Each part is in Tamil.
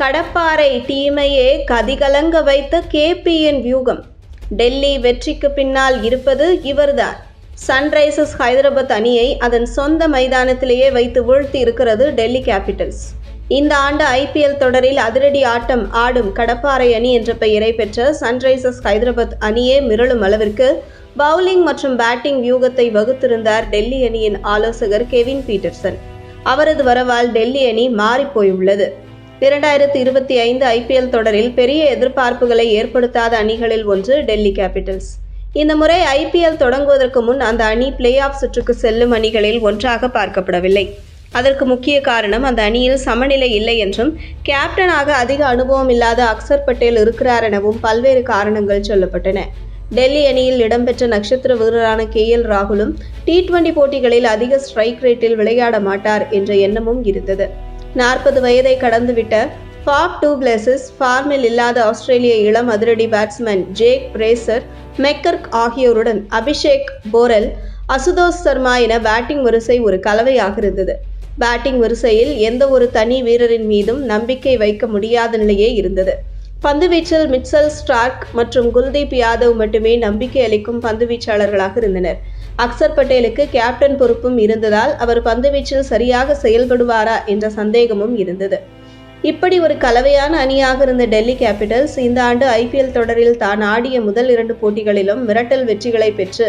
கடப்பாறை டீமையே கதிகலங்க வைத்த கேபிஎன் வியூகம். டெல்லி வெற்றிக்கு பின்னால் இருப்பது இவர்தான். சன்ரைசர்ஸ் ஹைதராபாத் அணியை அதன் சொந்த மைதானத்திலேயே வைத்து வீழ்த்தி இருக்கிறது டெல்லி கேபிட்டல்ஸ். இந்த ஆண்டு ஐபிஎல் தொடரில் அதிரடி ஆட்டம் ஆடும் கடப்பாறை அணி என்ற பெயரை பெற்ற சன்ரைசர்ஸ் ஹைதராபாத் அணியே மிரளும் அளவிற்கு பவுலிங் மற்றும் பேட்டிங் வியூகத்தை வகுத்திருந்தார் டெல்லி அணியின் ஆலோசகர் கெவின் பீட்டர்சன். அவரது வரவால் டெல்லி அணி மாறிப்போயுள்ளது. இரண்டாயிரத்தி இருபத்தி ஐந்து ஐபிஎல் தொடரில் பெரிய எதிர்பார்ப்புகளை ஏற்படுத்தாத அணிகளில் ஒன்று டெல்லி கேபிட்டல்ஸ். இந்த முறை ஐபிஎல் தொடங்குவதற்கு முன் அந்த அணி பிளே ஆஃப் சுற்றுக்கு செல்லும் அணிகளில் ஒன்றாக பார்க்கப்படவில்லை. அதற்கு முக்கிய காரணம் அந்த அணியில் சமநிலை இல்லை என்றும் கேப்டனாக அதிக அனுபவம் இல்லாத அக்சர் பட்டேல் இருக்கிறார் எனவும் பல்வேறு காரணங்கள் சொல்லப்பட்டன. டெல்லி அணியில் இடம்பெற்ற நட்சத்திர வீரரான கே எல் ராகுலும் டி டுவெண்டி போட்டிகளில் அதிக ஸ்ட்ரைக் ரேட்டில் விளையாட மாட்டார் என்ற எண்ணமும் இருந்தது. நாற்பது வயதை கடந்துவிட்ட ஃபாப் டூ பிளேசஸ் ஃபார்மில் இல்லாத ஆஸ்திரேலிய இளம் அதிரடி பேட்ஸ்மேன் ஜேக் பிரேசர் மெக்கர்க் ஆகியோருடன் அபிஷேக் போரல் அசுதோஷ் சர்மா என பேட்டிங் வரிசை ஒரு கலவையாக இருந்தது. பேட்டிங் வரிசையில் எந்த ஒரு தனி வீரரின் மீதும் நம்பிக்கை வைக்க முடியாத நிலையே இருந்தது. பந்துவீச்சில் மிட்சல் ஸ்டார்க் மற்றும் குல்தீப் யாதவ் மட்டுமே நம்பிக்கை அளிக்கும் பந்துவீச்சாளர்களாக இருந்தனர். அக்சர் பட்டேலுக்கு கேப்டன் பொறுப்பும் இருந்ததால் அவர் பந்துவீச்சில் சரியாக செயல்படுவாரா என்ற சந்தேகமும் இருந்தது. இப்படி ஒரு கலவையான அணியாக இருந்த டெல்லி கேபிட்டல்ஸ் இந்த ஆண்டு ஐபிஎல் தொடரில் தான் ஆடிய முதல் இரண்டு போட்டிகளிலும் மிரட்டல் வெற்றிகளை பெற்று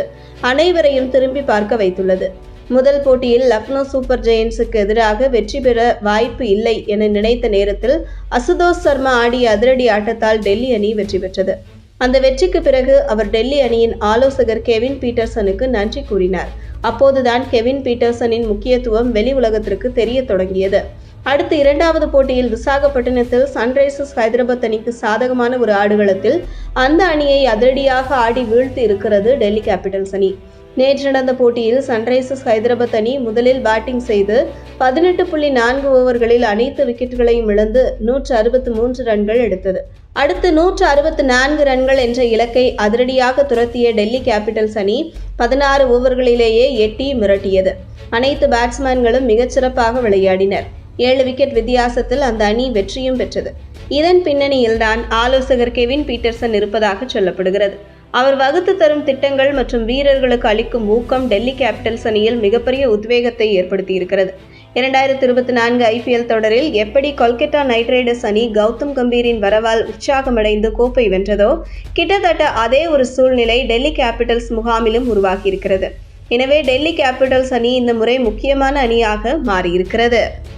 அனைவரையும் திரும்பி பார்க்க வைத்துள்ளது. முதல் போட்டியில் லக்னோ சூப்பர் ஜெயின்ஸுக்கு எதிராக வெற்றி பெற வாய்ப்பு இல்லை என நினைத்த நேரத்தில் அசுதோஷ் சர்மா ஆடிய அதிரடி ஆட்டத்தால் டெல்லி அணி வெற்றி பெற்றது. அந்த வெற்றிக்கு பிறகு அவர் டெல்லி அணியின் ஆலோசகர் கெவின் பீட்டர்சனுக்கு நன்றி கூறினார். அப்போதுதான் கெவின் பீட்டர்சனின் முக்கியத்துவம் வெளி உலகத்திற்கு தெரிய தொடங்கியது. அடுத்து இரண்டாவது போட்டியில் விசாகப்பட்டினத்தில் சன்ரைசர்ஸ் ஹைதராபாத் அணிக்கு சாதகமான ஒரு ஆடுகளத்தில் அந்த அணியை அதிரடியாக ஆடி வீழ்த்தி இருக்கிறது டெல்லி கேபிட்டல்ஸ் அணி. நேற்று நடந்த போட்டியில் சன்ரைசர்ஸ் ஹைதராபாத் அணி முதலில் பேட்டிங் செய்து பதினெட்டு புள்ளி நான்கு ஓவர்களில் அனைத்து விக்கெட்டுகளையும் இழந்து நூற்று அறுபத்து மூன்று ரன்கள் எடுத்தது. அடுத்து நூற்று அறுபத்து நான்கு ரன்கள் என்ற இலக்கை அதிரடியாக துரத்திய டெல்லி கேபிட்டல்ஸ் அணி பதினாறு ஓவர்களிலேயே எட்டி மிரட்டியது. அனைத்து பேட்ஸ்மேன்களும் மிகச்சிறப்பாக விளையாடினர். ஏழு விக்கெட் வித்தியாசத்தில் அந்த அணி வெற்றியும் பெற்றது. இதன் பின்னணியில்தான் ஆலோசகர் கெவின் பீட்டர்சன் இருப்பதாக சொல்லப்படுகிறது. அவர் வகுத்து தரும் திட்டங்கள் மற்றும் வீரர்களுக்கு அளிக்கும் ஊக்கம் டெல்லி கேபிட்டல்ஸ் அணியில் மிகப்பெரிய உத்வேகத்தை ஏற்படுத்தியிருக்கிறது. இரண்டாயிரத்தி இருபத்தி நான்கு ஐபிஎல் தொடரில் எப்படி கொல்கத்தா நைட் ரைடர்ஸ் அணி கௌதம் கம்பீரின் வரவால் உற்சாகமடைந்து கோப்பை வென்றதோ கிட்டத்தட்ட அதே ஒரு சூழ்நிலை டெல்லி கேபிட்டல்ஸ் முகாமிலும் உருவாகியிருக்கிறது. எனவே டெல்லி கேபிட்டல்ஸ் அணி இந்த முறை முக்கியமான அணியாக மாறியிருக்கிறது.